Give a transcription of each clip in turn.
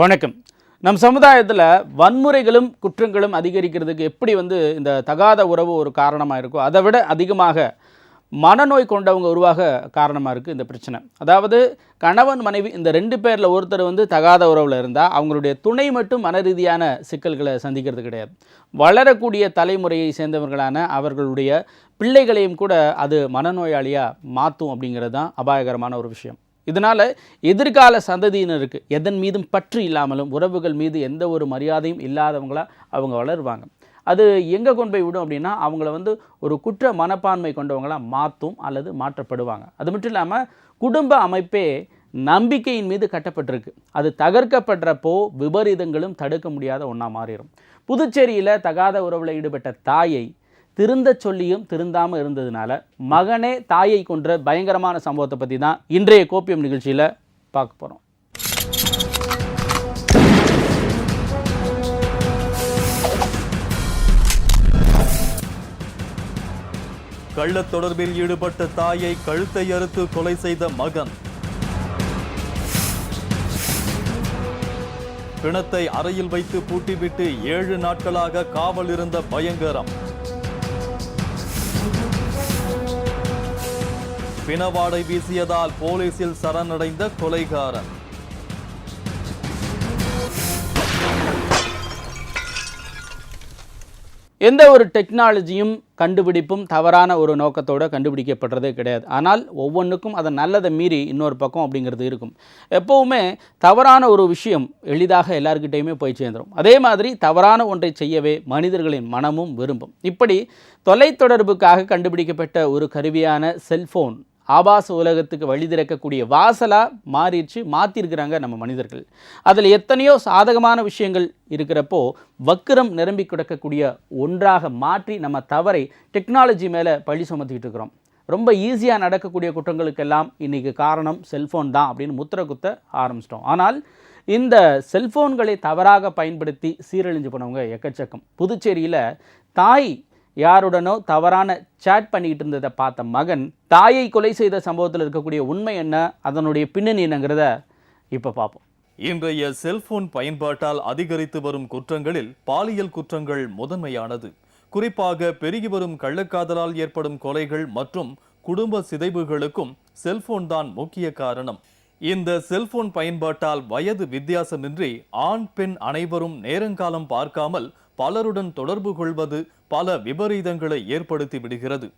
வணக்கம். நம் சமுதாயத்தில் வன்முறைகளும் குற்றங்களும் அதிகரிக்கிறதுக்கு எப்படி வந்து இந்த தகாத உறவு ஒரு காரணமாக இருக்கோ அதை விட அதிகமாக மனநோய் கொண்டவங்க உருவாக காரணமாக இருக்குது இந்த பிரச்சனை. அதாவது கணவன் மனைவி இந்த ரெண்டு பேரில் ஒருத்தர் வந்து தகாத உறவில் இருந்தால் அவங்களுடைய துணை மட்டும் மன ரீதியான சிக்கல்களை சந்திக்கிறது கிடையாது. வளரக்கூடிய தலைமுறையை சேர்ந்தவர்களான அவர்களுடைய பிள்ளைகளையும் கூட அது மனநோயாளியாக மாற்றும் அப்படிங்கிறது தான் அபாயகரமான ஒரு விஷயம். இதனால் எதிர்கால சந்ததியினருக்கு எதன் மீதும் பற்று இல்லாமலும் உறவுகள் மீது எந்த ஒரு மரியாதையும் இல்லாதவங்களாக அவங்க வளருவாங்க. அது எங்கே கொண்டு போய் விடும் அப்படின்னா அவங்கள வந்து ஒரு குற்ற மனப்பான்மை கொண்டவங்களாக மாற்றும் அல்லது மாற்றப்படுவாங்க. அது மட்டும் இல்லாமல் குடும்ப அமைப்பே நம்பிக்கையின் மீது கட்டப்பட்டிருக்கு. அது தகர்க்கப்படுறப்போ விபரீதங்களும் தடுக்க முடியாத ஒன்றா மாறிடும். புதுச்சேரியில் தகாத உறவில் ஈடுபட்ட தாயை திருந்த சொல்லியும் திருந்தாமல் இருந்ததுனால மகனே தாயை கொன்ற பயங்கரமான சம்பவத்தை பற்றி தான் இன்றைய கோப்பியம் நிகழ்ச்சியில் பார்க்க போகிறோம் கள்ளத் தொடர்பில் ஈடுபட்ட தாயை கழுத்தை அறுத்து கொலை செய்த மகன். பிணத்தை அறையில் வைத்து பூட்டிவிட்டு ஏழு நாட்களாக காவல் இருந்த பயங்கரம். பிணவாடை வீசியதால் போலீசில் சரணடைந்த கொலைகாரன். எந்த ஒரு டெக்னாலஜியும் கண்டுபிடிப்பும் தவறான ஒரு நோக்கத்தோடு கண்டுபிடிக்கப்படுறதே கிடையாது. ஆனால் ஒவ்வொன்றுக்கும் அதை நல்லதை மீறி இன்னொரு பக்கம் அப்படிங்கிறது இருக்கும். எப்போவுமே தவறான ஒரு விஷயம் எளிதாக எல்லாருக்கிட்டேயுமே போய் சேர்ந்துடும் அதே மாதிரி தவறான ஒன்றை செய்யவே மனிதர்களின் மனமும் விரும்பும். இப்படி தொலைத்தொடர்புக்காக கண்டுபிடிக்கப்பட்ட ஒரு கருவியான செல்ஃபோன் ஆபாச உலகத்துக்கு வழி திறக்கக்கூடிய வாசலாக மாறிடுச்சு மாற்றிருக்கிறாங்க நம்ம மனிதர்கள். அதில் எத்தனையோ சாதகமான விஷயங்கள் இருக்கிறப்போ வக்கிரம் நிரம்பி கிடக்கக்கூடிய ஒன்றாக மாற்றி நம்ம தவறை டெக்னாலஜி மேலே பழி சுமத்திக்கிட்டு இருக்கிறோம். ரொம்ப ஈஸியாக நடக்கக்கூடிய குற்றங்களுக்கெல்லாம் இன்றைக்கி காரணம் செல்ஃபோன் தான் அப்படின்னு முத்திர குத்த ஆரம்பிச்சிட்டோம். ஆனால் இந்த செல்ஃபோன்களை தவறாக பயன்படுத்தி சீரழிஞ்சு போனவங்க எக்கச்சக்கம். புதுச்சேரியில் தாய் யாருடனோ தவறான சேட் பண்ணிக்கிட்டு இருந்ததை பார்த்த மகன் தாயை கொலை செய்த சம்பவத்தில் இருக்கக்கூடிய உண்மை என்ன அதனுடைய பின்னணி என்னங்கிறத இப்போ பார்ப்போம். இன்றைய செல்போன் பயன்பாட்டால் அதிகரித்து வரும் குற்றங்களில் பாலியல் குற்றங்கள் முதன்மையானது. குறிப்பாக பெருகி வரும் கள்ளக்காதலால் ஏற்படும் கொலைகள் மற்றும் குடும்ப சிதைவுகளுக்கும் செல்போன் தான் முக்கிய காரணம். இந்த செல்போன் பயன்பாட்டால் வயது வித்தியாசமின்றி ஆண் பெண் அனைவரும் நேரங்காலம் பார்க்காமல் பலருடன் தொடர்பு கொள்வது பல விபரீதங்களை ஏற்படுத்தி விடுகிறது.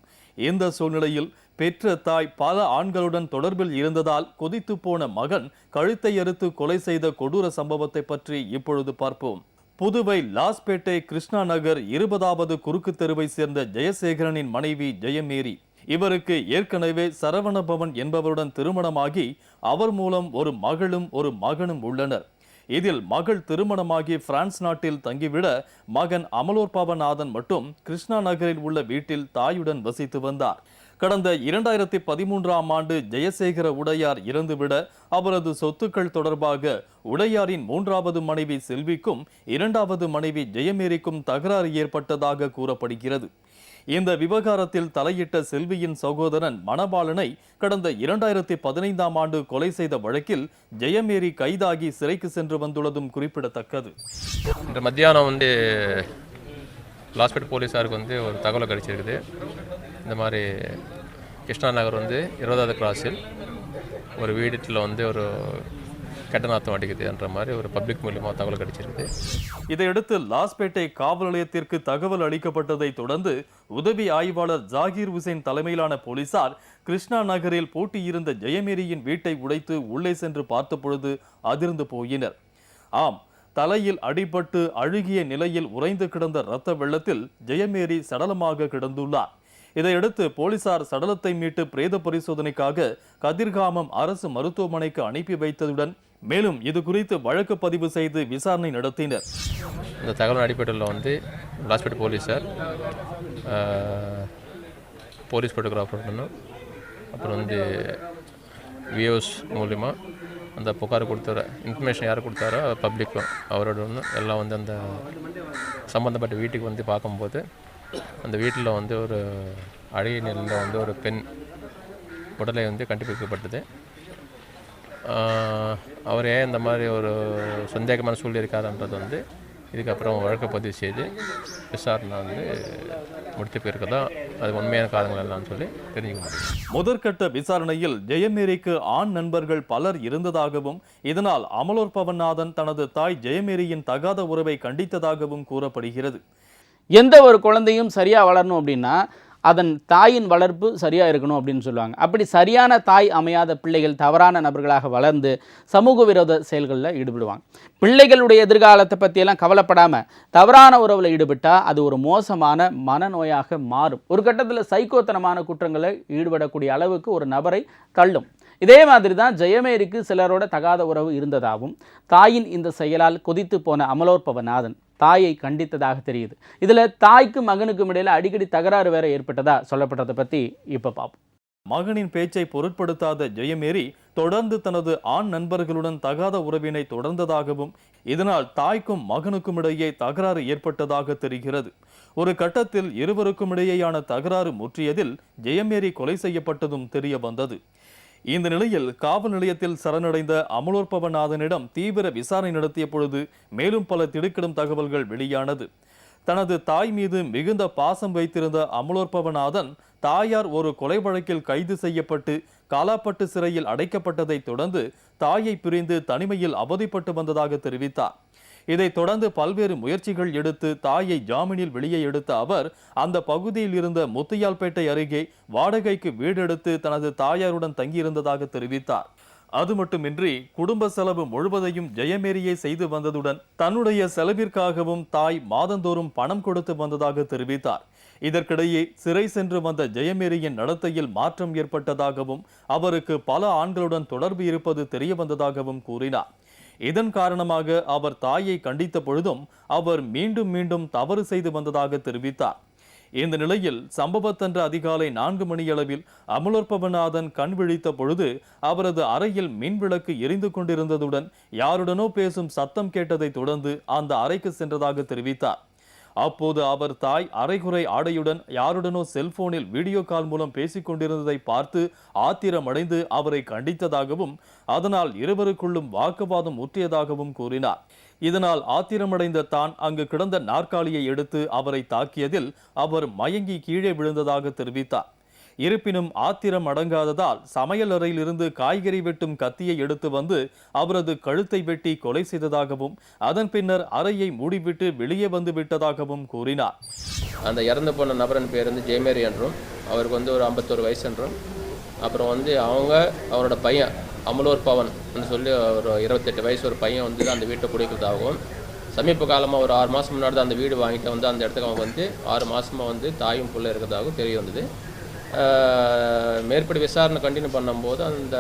இந்த சூழ்நிலையில் பெற்ற தாய் பல ஆண்களுடன் தொடர்பில் இருந்ததால் கொதித்து போன மகன் கழுத்தை அறுத்து கொலை செய்த கொடூர சம்பவத்தை பற்றி இப்பொழுது பார்ப்போம். புதுவை லாஸ்பேட்டை கிருஷ்ணா நகர் இருபதாவது குறுக்கு தெருவை சேர்ந்த ஜெயசேகரனின் மனைவி ஜெயமேரி. இவருக்கு ஏற்கனவே சரவணபவன் என்பவருடன் திருமணமாகி அவர் மூலம் ஒரு மகளும் ஒரு மகனும் உள்ளனர். இதில் மகள் திருமணமாகி பிரான்ஸ் நாட்டில் தங்கிவிட மகன் அமலோர்பாபநாதன் மட்டும் கிருஷ்ணா நகரில் உள்ள வீட்டில் தாயுடன் வசித்து வந்தார். கடந்த இரண்டாயிரத்தி பதிமூன்றாம் ஆண்டு ஜெயசேகர உடையார் இறந்துவிட அவரது சொத்துக்கள் தொடர்பாக உடையாரின் மூன்றாவது மனைவி செல்விக்கும் இரண்டாவது மனைவி ஜெயமேரிக்கும் தகராறு ஏற்பட்டதாக கூறப்படுகிறது. இந்த விவகாரத்தில் தலையிட்ட செல்வியின் சகோதரன் மணபாலனை கடந்த இரண்டாயிரத்தி பதினைந்தாம் ஆண்டு கொலை செய்த வழக்கில் ஜெயமேரி கைதாகி சிறைக்கு சென்று வந்துள்ளதும் குறிப்பிடத்தக்கது. இன்று மத்தியானம் வந்து லாஸ்பேட் போலீஸாருக்கு வந்து ஒரு தகவல் கிடைச்சிருக்குது. இந்த மாதிரி கிருஷ்ணா நகர் வந்து இருபதாவது கிராஸில் ஒரு வீட்டில் வந்து ஒரு கெட்ட நாத்தம் அடிக்குதுன்ற மாதிரி ஒரு பப்ளிக் மூலியமாக தகவல் கிடைச்சிருக்கு. இதையடுத்து லாஸ்பேட்டை காவல் நிலையத்திற்கு தகவல் அளிக்கப்பட்டதை தொடர்ந்து உதவி ஆய்வாளர் ஜாகீர் ஹுசைன் தலைமையிலான போலீசார் கிருஷ்ணா நகரில் பூட்டியிருந்த ஜெயமேரியின் வீட்டை உடைத்து உள்ளே சென்று பார்த்த பொழுது அதிர்ந்து போயினர். ஆம் தலையில் அடிபட்டு அழுகிய நிலையில் உறைந்து கிடந்த இரத்த வெள்ளத்தில் ஜெயமேரி சடலமாக கிடந்துள்ளார். இதையடுத்து போலீசார் சடலத்தை மீட்டு பிரேத பரிசோதனைக்காக கதிர்காமம் அரசு மருத்துவமனைக்கு அனுப்பி வைத்ததுடன் மேலும் இது குறித்து வழக்கு பதிவு செய்து விசாரணை நடத்தினர். இந்த தகவல் அடிப்படையில் வந்து லாஸ்பேட் போலீஸார் போலீஸ் ஃபோட்டோகிராஃபர்னு அப்புறம் வந்து விஓஸ் மூலிமா அந்த புகார் கொடுத்தார இன்ஃபர்மேஷன் யார் கொடுத்தாரோ பப்ளிக்கும் அவரோட ஒன்று எல்லாம் வந்து அந்த சம்மந்தப்பட்ட வீட்டுக்கு வந்து பார்க்கும்போது அந்த வீட்டில் வந்து ஒரு அழகிய நிலையில் வந்து ஒரு பெண் உடலை வந்து கண்டுபிடிக்கப்பட்டது. அவர் ஏன் இந்த மாதிரி ஒரு சந்தேகமான சூழ்நிலை இருக்காருன்றது வந்து இதுக்கப்புறம் வழக்கு பதிவு செய்து விசாரணை வந்து முடித்து போயிருக்கதா அது உண்மையான காரணங்கள் எல்லாம் சொல்லி தெரிஞ்சுக்க முடியும். முதற்கட்ட விசாரணையில் ஜெயமேரிக்கு ஆண் நண்பர்கள் பலர் இருந்ததாகவும் இதனால் அமலோர் பவன்நாதன் தனது தாய் ஜெயமேரியின் தகாத உறவை கண்டித்ததாகவும் கூறப்படுகிறது. எந்த ஒரு குழந்தையும் சரியாக வளரணும் அப்படின்னா அதன் தாயின் வளர்ப்பு சரியாக இருக்கணும் அப்படின்னு சொல்லுவாங்க. அப்படி சரியான தாய் அமையாத பிள்ளைகள் தவறான நபர்களாக வளர்ந்து சமூக விரோத செயல்களில் ஈடுபடுவாங்க. பிள்ளைகளுடைய எதிர்காலத்தை பற்றியெல்லாம் கவலைப்படாமல் தவறான உறவில் ஈடுபட்டால் அது ஒரு மோசமான மனநோயாக மாறும். ஒரு கட்டத்தில் சைக்கோத்தனமான குற்றங்களை ஈடுபடக்கூடிய அளவுக்கு ஒரு நபரை தள்ளும். இதே மாதிரி தான் ஜெயமேரிக்கு சிலரோட தகாத உறவு இருந்ததாகவும் தாயின் இந்த செயலால் கொதித்து போன அமலோற்பவநாதன் தாயை கண்டித்ததாக தெரியுது. இதில் தாய்க்கும் மகனுக்கும் இடையில அடிக்கடி தகராறு வேற ஏற்பட்டதா சொல்லப்பட்டதை பற்றி இப்போ பார்ப்போம் மகனின் பேச்சை பொருட்படுத்தாத ஜெயமேரி தொடர்ந்து தனது ஆண் நண்பர்களுடன் தகாத உறவினை தொடர்ந்ததாகவும் இதனால் தாய்க்கும் மகனுக்கும் இடையே தகராறு ஏற்பட்டதாக தெரிகிறது. ஒரு கட்டத்தில் இருவருக்கும் இடையேயான தகராறு முற்றியதில் ஜெயமேரி கொலை செய்யப்பட்டதும் தெரிய வந்தது. இந்த நிலையில் காவல் நிலையத்தில் சரணடைந்த அமலோற்பவநாதனிடம் தீவிர விசாரணை நடத்திய பொழுது மேலும் பல திடுக்கிடும் தகவல்கள் வெளியானது. தனது தாய் மீது மிகுந்த பாசம் வைத்திருந்த அமலோற்பவநாதன் தாயார் ஒரு கொலை வழக்கில் கைது செய்யப்பட்டு காலாப்பட்டு சிறையில் அடைக்கப்பட்டதைத் தொடர்ந்து தாயை பிரிந்து தனிமையில் அவதிப்பட்டு வந்ததாக தெரிவித்தார். இதைத் தொடர்ந்து பல்வேறு முயற்சிகள் எடுத்து தாயை ஜாமீனில் வெளியே எடுத்த அவர் அந்த பகுதியில் இருந்த முத்தியால்பேட்டை அருகே வாடகைக்கு வீடெடுத்து தனது தாயாருடன் தங்கியிருந்ததாக தெரிவித்தார். அது மட்டுமின்றி குடும்ப செலவு முழுவதையும் ஜெயமேரியே செய்து வந்ததுடன் தன்னுடைய செலவிற்காகவும் தாய் மாதந்தோறும் பணம் கொடுத்து வந்ததாக தெரிவித்தார். இதற்கிடையே சிறை சென்று வந்த ஜெயமேரியின் நடத்தையில் மாற்றம் ஏற்பட்டதாகவும் அவருக்கு பல ஆண்களுடன் தொடர்பு இருப்பது தெரியவந்ததாகவும் கூறினார். இதன் காரணமாக அவர் தாயை கண்டித்த பொழுதும் அவர் மீண்டும் மீண்டும் தவறு செய்து வந்ததாக தெரிவித்தார். இந்த நிலையில் சம்பவத்தன்று அதிகாலை நான்கு மணியளவில் அமலோற்பவநாதன் கண் விழித்த பொழுது அவரது அறையில் மின்விளக்கு எரிந்து கொண்டிருந்ததுடன் யாருடனோ பேசும் சத்தம் கேட்டதைத் தொடர்ந்து அந்த அறைக்கு சென்றதாக தெரிவித்தார். அப்போது அவர் தாய் அரைகுறை ஆடையுடன் யாருடனோ செல்போனில் வீடியோ கால் மூலம் பேசிக் கொண்டிருந்ததை பார்த்து ஆத்திரமடைந்து அவரை கண்டித்ததாகவும் அதனால் இருவருக்குள்ளும் வாக்குவாதம் ஊற்றியதாகவும் கூறினார். இதனால் ஆத்திரமடைந்த தான் அங்கு கிடந்த நாற்காலியை எடுத்து அவரை தாக்கியதில் அவர் மயங்கி கீழே விழுந்ததாக தெரிவித்தார். இருப்பினும் ஆத்திரம் அடங்காததால் சமையல் அறையிலிருந்து காய்கறி வெட்டும் கத்தியை எடுத்து வந்து அவரது கழுத்தை வெட்டி கொலை செய்ததாகவும் அதன் பின்னர் அறையை மூடிவிட்டு வெளியே வந்து விட்டதாகவும் கூறினார். அந்த இறந்து போன நபரின் பேர் வந்து ஜெயமேரி என்றும் அவருக்கு வந்து ஒரு ஐம்பத்தோரு வயசு என்றும் அப்புறம் வந்து அவங்க அவரோட பையன் அமலோர் பவன் என்று சொல்லி ஒரு இருபத்தெட்டு வயசு ஒரு பையன் வந்து அந்த வீட்டை குடிக்கிறதாகவும் சமீப காலமாக ஒரு ஆறு மாதம் முன்னாடி தான் அந்த வீடு வாங்கிட்டு வந்து அந்த இடத்துக்கு அவங்க வந்து ஆறு மாதமாக வந்து தாயும் பிள்ளை இருக்கிறதாகவும் தெரிய வந்தது. மேற்படி விசாரணை கண்டினியூ பண்ணும்போது அந்த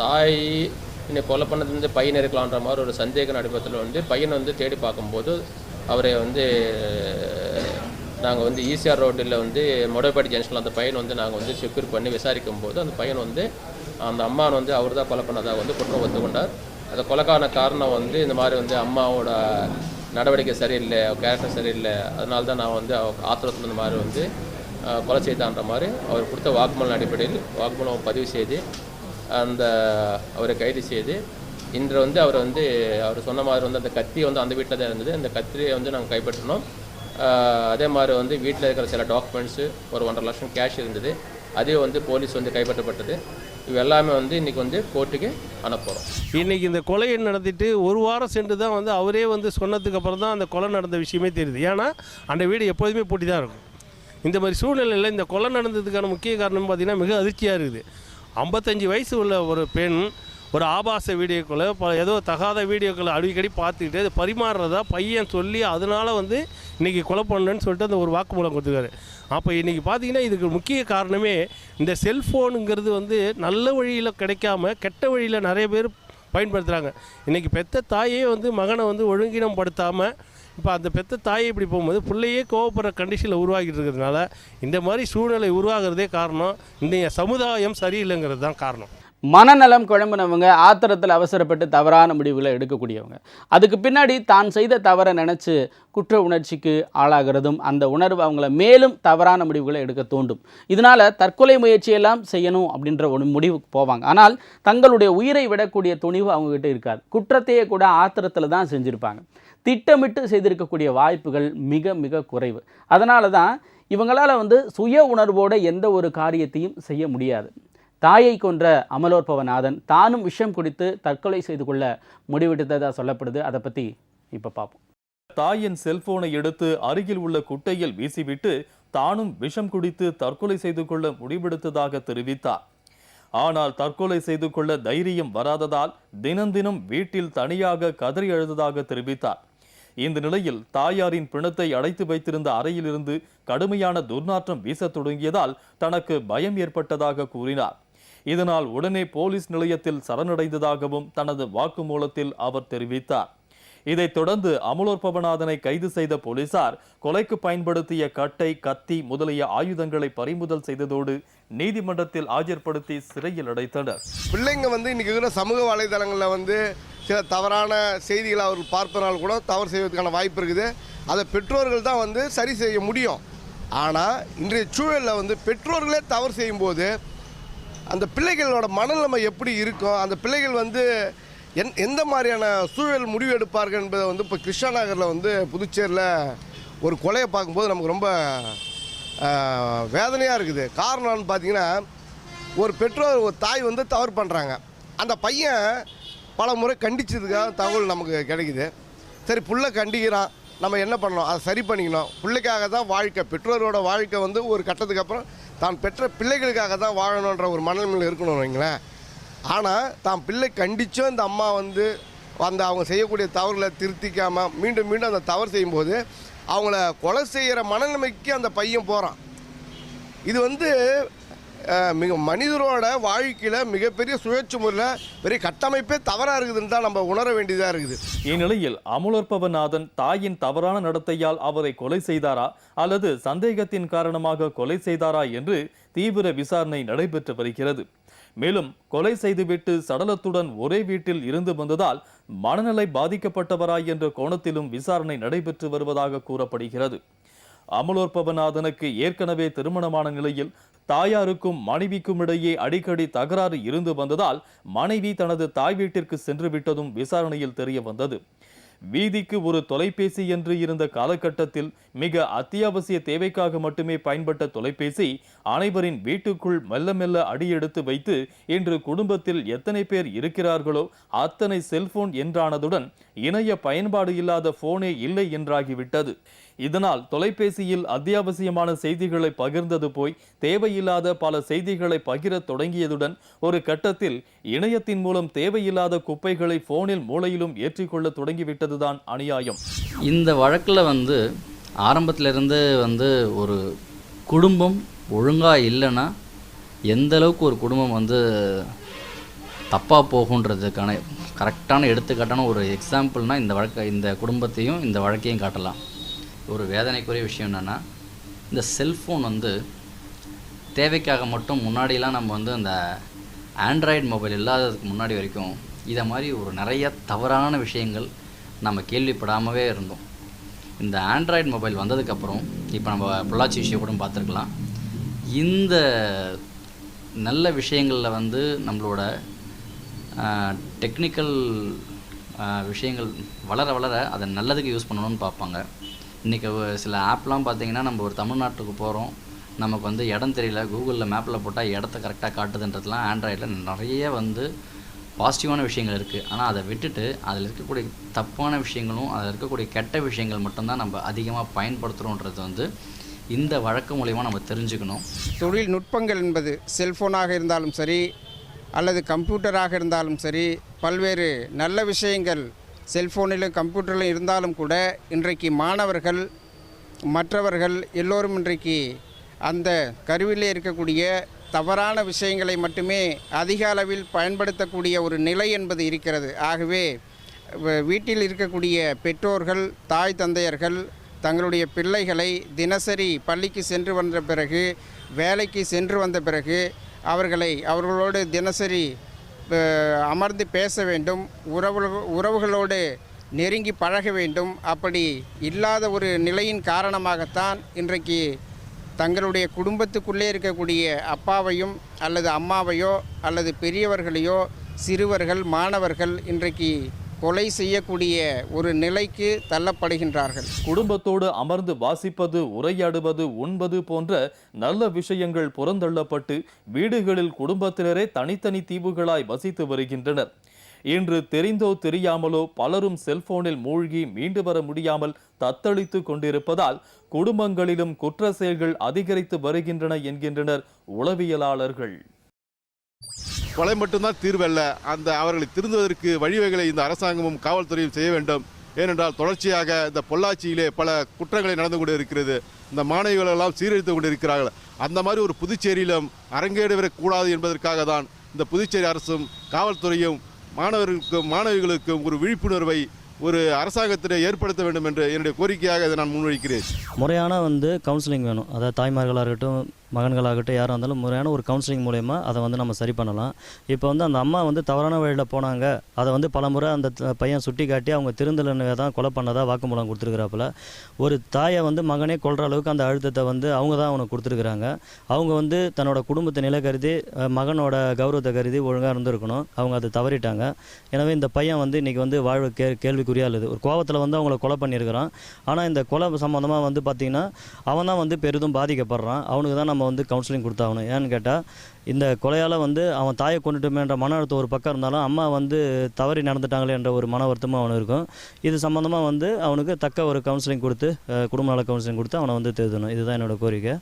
தாய் என்னை கொலை பண்ணது வந்து பையன் இருக்கலான்ற மாதிரி ஒரு சந்தேக நடைபெறத்தில் வந்து பையனை வந்து தேடி பார்க்கும்போது அவரை வந்து நாங்கள் வந்து ஈசிஆர் ரோட்டில் வந்து மொடப்பாடி ஜங்ஷனில் அந்த பையனை வந்து நாங்கள் வந்து செக்யூர் பண்ணி விசாரிக்கும் போது அந்த பையன் வந்து அந்த அம்மான் வந்து அவர் தான் கொலை பண்ணதாக வந்து குற்றம் ஒத்துக்கொண்டார் அந்த கொலைக்கான காரணம் வந்து இந்த மாதிரி வந்து அம்மாவோட நடவடிக்கை சரியில்லை கேரக்டர் சரியில்லை. அதனால தான் நான் வந்து அவ ஆத்திரத்தில் இந்த மாதிரி வந்து கொலை செய்தான்ற மாதிரி அவர் கொடுத்த வாக்குமூலம் அடிப்படையில் வாக்குமூலம் பதிவு செய்து அந்த அவரை கைது செய்து இன்று வந்து அவர் வந்து அவர் சொன்ன மாதிரி வந்து அந்த கத்தி வந்து அந்த வீட்டில் தான் இருந்தது. அந்த கத்திரியை வந்து நாங்கள் கைப்பற்றினோம். அதே மாதிரி வந்து வீட்டில் இருக்கிற சில டாக்குமெண்ட்ஸு ஒரு ஒன்றரை லட்சம் கேஷ் இருந்தது. அதே வந்து போலீஸ் வந்து கைப்பற்றப்பட்டது. இவை எல்லாமே வந்து இன்றைக்கி வந்து கோர்ட்டுக்கு அனுப்புகிறோம் இன்னைக்கு இந்த கொலையை நடத்திட்டு ஒரு வாரம் சென்று தான் வந்து அவரே வந்து சொன்னதுக்கு அப்புறம் தான் அந்த கொலை நடந்த விஷயமே தெரியுது. ஏன்னா அந்த வீடு எப்போதுமே பூட்டி தான் இருக்கும். இந்த மாதிரி சூழ்நிலையில் இந்த கொலை நடந்ததுக்கான முக்கிய காரணம் பார்த்திங்கன்னா மிக அதிர்ச்சியாக இருக்குது. ஐம்பத்தஞ்சு வயசு உள்ள ஒரு பெண் ஒரு ஆபாச வீடியோக்களை ப ஏதோ தகாத வீடியோக்களை அடிக்கடி பார்த்துக்கிட்டு அது பரிமாறுறதா பையன் சொல்லி அதனால் வந்து இன்றைக்கி கொலை பண்ணலன்னு சொல்லிட்டு அந்த ஒரு வாக்குமூலம் கொடுத்துருக்காரு. அப்போ இன்றைக்கி பார்த்தீங்கன்னா இதுக்கு முக்கிய காரணமே இந்த செல்ஃபோனுங்கிறது வந்து நல்ல வழியில் கிடைக்காம கெட்ட வழியில் நிறைய பேர் பயன்படுத்துகிறாங்க இன்றைக்கி பெத்த தாயே வந்து மகனை வந்து ஒழுங்கினம் படுத்தாமல் இப்போ அந்த பெத்த தாயை இப்படி போகும்போது பிள்ளையே கோவப்படுற கண்டிஷனில் உருவாகிட்டு இருக்கிறதுனால இந்த மாதிரி சூழ்நிலை உருவாகிறதே காரணம். இன்றைய சமுதாயம் சரியில்லைங்கிறது தான் காரணம். மனநலம் குழம்புனவங்க ஆத்திரத்தில் அவசரப்பட்டு தவறான முடிவுகளை எடுக்கக்கூடியவங்க. அதுக்கு பின்னாடி தான் செய்த தவறை நினச்சி குற்ற உணர்ச்சிக்கு ஆளாகிறதும் அந்த உணர்வு அவங்கள மேலும் தவறான முடிவுகளை எடுக்க தூண்டும். இதனால் தற்கொலை முயற்சியெல்லாம் செய்யணும் அப்படின்ற ஒரு முடிவுக்கு போவாங்க. ஆனால் தங்களுடைய உயிரை விடக்கூடிய துணிவு அவங்ககிட்ட இருக்காது. குற்றத்தையே கூட ஆத்திரத்தில் தான் செஞ்சுருப்பாங்க. திட்டமிட்டு செய்திருக்கக்கூடிய வாய்ப்புகள் மிக மிக குறைவு. அதனால தான் இவங்களால் வந்து சுய உணர்வோடு எந்த ஒரு காரியத்தையும் செய்ய முடியாது. தாயை கொன்ற அமலோற்பவநாதன் தானும் விஷம் குடித்து தற்கொலை செய்து கொள்ள முடிவெடுத்ததாக சொல்லப்படுது அதை பற்றி இப்போ பார்ப்போம் தாயின் செல்போனை எடுத்து அருகில் உள்ள குட்டையில் வீசிவிட்டு தானும் விஷம் குடித்து தற்கொலை செய்து கொள்ள முடிவெடுத்ததாக தெரிவித்தார். ஆனால் தற்கொலை செய்து கொள்ள தைரியம் வராததால் தினம் தினம் வீட்டில் தனியாக கதறி எழுததாக தெரிவித்தார். இந்த நிலையில் தாயாரின் பிணத்தை அடைத்து வைத்திருந்த அறையிலிருந்து கடுமையான துர்நாற்றம் வீசத் தொடங்கியதால் தனக்கு பயம் ஏற்பட்டதாக கூறினார். இதனால் உடனே போலீஸ் நிலையத்தில் சரணடைந்ததாகவும் தனது வாக்குமூலத்தில் அவர் தெரிவித்தார். இதைத் தொடர்ந்து அமலோற்பவநாதனை கைது செய்த போலீசார் கொலைக்கு பயன்படுத்திய கட்டை கத்தி முதலிய ஆயுதங்களை பறிமுதல் செய்ததோடு நீதிமன்றத்தில் ஆஜர்படுத்தி சிறையில் அடைத்தனர். பிள்ளைங்க வந்து இன்றைக்கி இருக்கிற சமூக வலைதளங்களில் வந்து சில தவறான செய்திகளை அவர்கள் பார்ப்பதனால் கூட தவறு செய்வதற்கான வாய்ப்பு இருக்குது. அதை பெற்றோர்கள் தான் வந்து சரி செய்ய முடியும். ஆனால் இன்றைய சூழலில் வந்து பெற்றோர்களே தவறு செய்யும்போது அந்த பிள்ளைகளோட மனநிலைமை எப்படி இருக்கும்? அந்த பிள்ளைகள் வந்து என் எந்த மாதிரியான சூழல் முடிவு எடுப்பார்கள் என்பதை வந்து இப்போ கிருஷ்ணா நகரில் வந்து புதுச்சேரியில் ஒரு கொலையை பார்க்கும்போது நமக்கு ரொம்ப வேதனையாக இருக்குது. காரணம்னு பார்த்தீங்கன்னா ஒரு பெற்றோர் ஒரு தாய் வந்து தவறு பண்ணுறாங்க அந்த பையன் பல முறை கண்டிச்சதுக்காக தகவல் நமக்கு கிடைக்குது. சரி புள்ள கண்டிக்கிறான். நம்ம என்ன பண்ணணும்? அதை சரி பண்ணிக்கணும். பிள்ளைக்காக தான் வாழ்க்கை. பெற்றோரோட வாழ்க்கை வந்து ஒரு கட்டத்துக்கு அப்புறம் தான் பெற்ற பிள்ளைகளுக்காக தான் வாழணுன்ற ஒரு மனநிலையில் இருக்கணும் வைங்களேன். ஆனால் தான் பிள்ளை கண்டிச்சும் இந்த அம்மா வந்து அந்த அவங்க செய்யக்கூடிய தவறுகளை திருத்திக்காமல் மீண்டும் மீண்டும் அந்த தவறு செய்யும்போது அவங்கள கொலை செய்கிற மனநிலைமைக்கு அந்த பையன் போகிறான் இது வந்து மிக மனிதரோட வாழ்க்கையில் மிகப்பெரிய சுழற்சி முறையில் பெரிய கட்டமைப்பே தவறாக இருக்குதுன்னு தான் நம்ம உணர வேண்டியதாக இருக்குது. இந்நிலையில் அமலோற்பவநாதன் தாயின் தவறான நடத்தையால் அவரை கொலை செய்தாரா அல்லது சந்தேகத்தின் காரணமாக கொலை செய்தாரா என்று தீவிர விசாரணை நடைபெற்று வருகிறது. மேலும் கொலை செய்துவிட்டு சடலத்துடன் ஒரே வீட்டில் இருந்து வந்ததால் மனநிலை பாதிக்கப்பட்டவரா என்ற கோணத்திலும் விசாரணை நடைபெற்று வருவதாக கூறப்படுகிறது. அமலோற்பவநாதனுக்கு ஏற்கனவே திருமணமான நிலையில் தாயாருக்கும் மனைவிக்கும் இடையே அடிக்கடி தகராறு இருந்து வந்ததால் மனைவி தனது தாய் வீட்டிற்கு சென்று விட்டதும் விசாரணையில் தெரிய வந்தது. வீதிக்கு ஒரு தொலைபேசி என்று இருந்த காலகட்டத்தில் மிக அத்தியாவசிய தேவைக்காக மட்டுமே பயன்பட்ட தொலைபேசி அனைவரின் வீட்டுக்குள் மெல்ல மெல்ல அடியெடுத்து வைத்து இன்று குடும்பத்தில் எத்தனை பேர் இருக்கிறார்களோ அத்தனை செல்போன் என்றானதுடன் இணைய பயன்பாடு இல்லாத போனே இல்லை என்றாகிவிட்டது. இதனால் தொலைபேசியில் அத்தியாவசியமான செய்திகளை பகிர்ந்தது போய் தேவையில்லாத பல செய்திகளை பகிரத் தொடங்கியதுடன் ஒரு கட்டத்தில் இணையத்தின் மூலம் தேவையில்லாத குப்பைகளை போனில் மூளையிலும் ஏற்றிக்கொள்ள தொடங்கிவிட்டதுதான் அநியாயம். இந்த வழக்கில் வந்து ஆரம்பத்திலிருந்து வந்து ஒரு குடும்பம் ஒழுங்காக இல்லைன்னா எந்த அளவுக்கு ஒரு குடும்பம் வந்து தப்பாக போகுன்றதுக்கான கரெக்டான எடுத்துக்காட்டான ஒரு எக்ஸாம்பிள்னால் இந்த வழக்கை இந்த குடும்பத்தையும் இந்த வழக்கையும் காட்டலாம். ஒரு வேதனைக்குரிய விஷயம் என்னென்னா இந்த செல்ஃபோன் வந்து தேவைக்காக மட்டும் முன்னாடிலாம் நம்ம வந்து அந்த ஆண்ட்ராய்டு மொபைல் இல்லாததுக்கு முன்னாடி வரைக்கும் இதை மாதிரி ஒரு நிறைய தவறான விஷயங்கள் நம்ம கேள்விப்படாமவே இருந்தோம். இந்த ஆண்ட்ராய்டு மொபைல் வந்ததுக்கப்புறம் இப்போ நம்ம பொள்ளாச்சி விஷயம் கூட பார்த்துருக்கலாம். இந்த நல்ல விஷயங்களில் வந்து நம்மளோட டெக்னிக்கல் விஷயங்கள் வளர வளர அதை நல்லதுக்கு யூஸ் பண்ணணும்னு பார்ப்பாங்க. இன்றைக்கி சில ஆப்லாம் பார்த்தீங்கன்னா நம்ம ஒரு தமிழ்நாட்டுக்கு போகிறோம் நமக்கு வந்து இடம் தெரியல. கூகுளில் மேப்பில் போட்டால் இடத்த கரெக்டாக காட்டுதுன்றதுலாம் ஆண்ட்ராய்டில் நிறைய வந்து பாசிட்டிவான விஷயங்கள் இருக்குது ஆனால் அதை விட்டுட்டு அதில் இருக்கக்கூடிய தப்பான விஷயங்களும் அதில் இருக்கக்கூடிய கெட்ட விஷயங்கள் மட்டும்தான் நம்ம அதிகமாக பயன்படுத்துகிறோன்றது வந்து இந்த வழக்கு மூலிமா நம்ம தெரிஞ்சுக்கணும். தொழில்நுட்பங்கள் என்பது செல்ஃபோனாக இருந்தாலும் சரி அல்லது கம்ப்யூட்டராக இருந்தாலும் சரி பல்வேறு நல்ல விஷயங்கள் செல்ஃபோனிலும் கம்ப்யூட்டரிலும் இருந்தாலும் கூட இன்றைக்கு மாணவர்கள் மற்றவர்கள் எல்லோரும் இன்றைக்கு அந்த கருவிலே இருக்கக்கூடிய தவறான விஷயங்களை மட்டுமே அதிக அளவில் பயன்படுத்தக்கூடிய ஒரு நிலை என்பது இருக்கிறது. ஆகவே வீட்டில் இருக்கக்கூடிய பெற்றோர்கள் தாய் தந்தையர்கள் தங்களுடைய பிள்ளைகளை தினசரி பள்ளிக்கு சென்று வந்த பிறகு வேலைக்கு சென்று வந்த பிறகு அவர்களை அவர்களோடு தினசரி அமர்ந்து பேச வேண்டும் உறவு உறவுகளோடு நெருங்கி பழக வேண்டும். அப்படி இல்லாத ஒரு நிலையின் காரணமாகத்தான் இன்றைக்கு தங்களுடைய குடும்பத்துக்குள்ளே இருக்கக்கூடிய அப்பாவையும் அல்லது அம்மாவையோ அல்லது பெரியவர்களையோ சிறுவர்கள் மாணவர்கள் இன்றைக்கு கொலை செய்யக்கூடிய ஒரு நிலைக்கு தள்ளப்படுகின்றார்கள். குடும்பத்தோடு அமர்ந்து வாசிப்பது உரையாடுவது உண்பது போன்ற நல்ல விஷயங்கள் புறந்தள்ளப்பட்டு வீடுகளில் குடும்பத்தினரே தனித்தனி தீவுகளாய் வசித்து வருகின்றனர். இன்று தெரிந்தோ தெரியாமலோ பலரும் செல்போனில் மூழ்கி மீண்டு வர முடியாமல் தத்தளித்து கொண்டிருப்பதால் குடும்பங்களிலும் குற்ற செயல்கள் அதிகரித்து வருகின்றன என்கின்றனர் உளவியலாளர்கள். கொலை மட்டும்தான் தீர்வல்ல அந்த அவர்களை திருந்துவதற்கு வழிவகைகளை இந்த அரசாங்கமும் காவல்துறையும் செய்ய வேண்டும். ஏனென்றால் தொடர்ச்சியாக இந்த பொள்ளாச்சியிலே பல குற்றங்களை நடந்து கொண்டு இருக்கிறது இந்த மாணவிகளெல்லாம் சீரழித்து கொண்டு இருக்கிறார்கள் அந்த மாதிரி ஒரு புதுச்சேரியிலும் அரங்கேறிவிடக்கூடாது என்பதற்காக தான் இந்த புதுச்சேரி அரசும் காவல்துறையும் மாணவர்களுக்கும் மாணவிகளுக்கும் ஒரு விழிப்புணர்வை ஒரு அரசாங்கத்தினை ஏற்படுத்த வேண்டும் என்று என்னுடைய கோரிக்கையாக இதை நான் முன்வைக்கிறேன். முறையான வந்து கவுன்சிலிங் வேணும். அதாவது தாய்மார்களாக இருக்கட்டும் மகன்களாகட்டும் யாராக இருந்தாலும் முறையான ஒரு கவுன்சிலிங் மூலயமா அதை வந்து நம்ம சரி பண்ணலாம். இப்போ வந்து அந்த அம்மா வந்து தவறான வழியில் போனாங்க. அதை வந்து பலமுறை அந்த பையன் சுட்டி காட்டி அவங்க திருந்தலனை தான் கொலை பண்ணதாக வாக்குமூலம் கொடுத்துருக்குறாப்புல. ஒரு தாயை வந்து மகனே கொள்கிற அளவுக்கு அந்த அழுத்தத்தை வந்து அவங்க தான் அவனுக்கு கொடுத்துருக்குறாங்க. அவங்க வந்து தன்னோட குடும்பத்தை நிலை கருதி மகனோட கௌரவத்தை கருதி ஒழுங்காக இருந்திருக்கணும். அவங்க அதை தவறிட்டாங்க. எனவே இந்த பையன் வந்து இன்றைக்கி வந்து வாழ்வு கே கேள்விக்குறியாக இல்லது ஒரு கோவத்தில் வந்து அவங்கள கொலை பண்ணியிருக்கிறான். ஆனால் இந்த கொலை சம்மந்தமாக வந்து பார்த்திங்கன்னா அவன் தான் வந்து பெரிதும் பாதிக்கப்படுறான். அவனுக்கு தான் நம்ம வந்து கவுன்சிலிங் கொடுத்தாகணும். ஏன்னு கேட்டால் இந்த கொலையால் வந்து அவன் தாயை கொண்டுட்டுமேன்ற மன அழுத்தம் ஒரு பக்கம் இருந்தாலும் அம்மா வந்து தவறி நடந்துட்டாங்களே என்ற ஒரு மன வருத்தமும் அவனுக்கு இருக்கும். இது சம்மந்தமாக வந்து அவனுக்கு தக்க ஒரு கவுன்சிலிங் கொடுத்து குடும்ப நல கவுன்சிலிங் கொடுத்து அவனை வந்து திருத்தணும் இதுதான் என்னோட கோரிக்கை.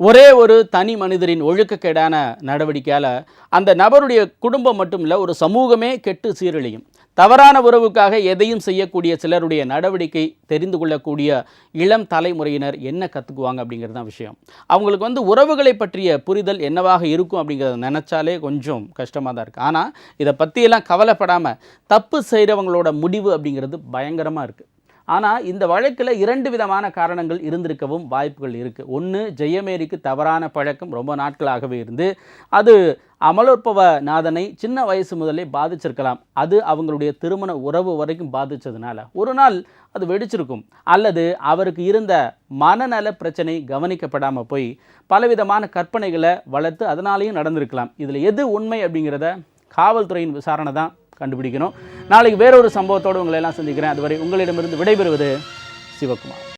ஒரே ஒரு தனி மனிதரின் ஒழுக்கக்கேடான நடவடிக்கையால் அந்த நபருடைய குடும்பம் மட்டும் இல்லை ஒரு சமூகமே கெட்டு சீரழியும். தவறான உறவுக்காக எதையும் செய்யக்கூடிய சிலருடைய நடவடிக்கை தெரிந்து கொள்ளக்கூடிய இளம் தலைமுறையினர் என்ன கற்றுக்குவாங்க அப்படிங்கிறது தான் விஷயம். அவங்களுக்கு வந்து உறவுகளை பற்றிய புரிதல் என்னவாக இருக்கும் அப்படிங்கிறத நினச்சாலே கொஞ்சம் கஷ்டமாக தான் இருக்குது ஆனால் இதை பற்றியெல்லாம் கவலைப்படாமல் தப்பு செய்கிறவங்களோட முடிவு அப்படிங்கிறது பயங்கரமாக இருக்குது ஆனால் இந்த வழக்கில் இரண்டு விதமான காரணங்கள் இருந்திருக்கவும் வாய்ப்புகள் இருக்குது ஒன்று ஜெயமேரிக்கு தவறான பழக்கம் ரொம்ப நாட்களாகவே இருந்து அது அமலோற்பவ நாதனை சின்ன வயசு முதலே பாதிச்சிருக்கலாம். அது அவங்களுடைய திருமண உறவு வரைக்கும் பாதித்ததுனால ஒரு நாள் அது வெடிச்சிருக்கும். அல்லது அவருக்கு இருந்த மனநல பிரச்சனை கவனிக்கப்படாமல் போய் பலவிதமான கற்பனைகளை வளர்த்து அதனாலேயும் நடந்திருக்கலாம். இதில் எது உண்மை அப்படிங்கிறத காவல்துறையின் விசாரணை தான் கண்டுபிடிக்கணும். நாளைக்கு வேறொரு சம்பவத்தோடு உங்களை எல்லாம் சந்திக்கிறேன். அதுவரை உங்களிடமிருந்து விடைபெறுவது சிவகுமார்.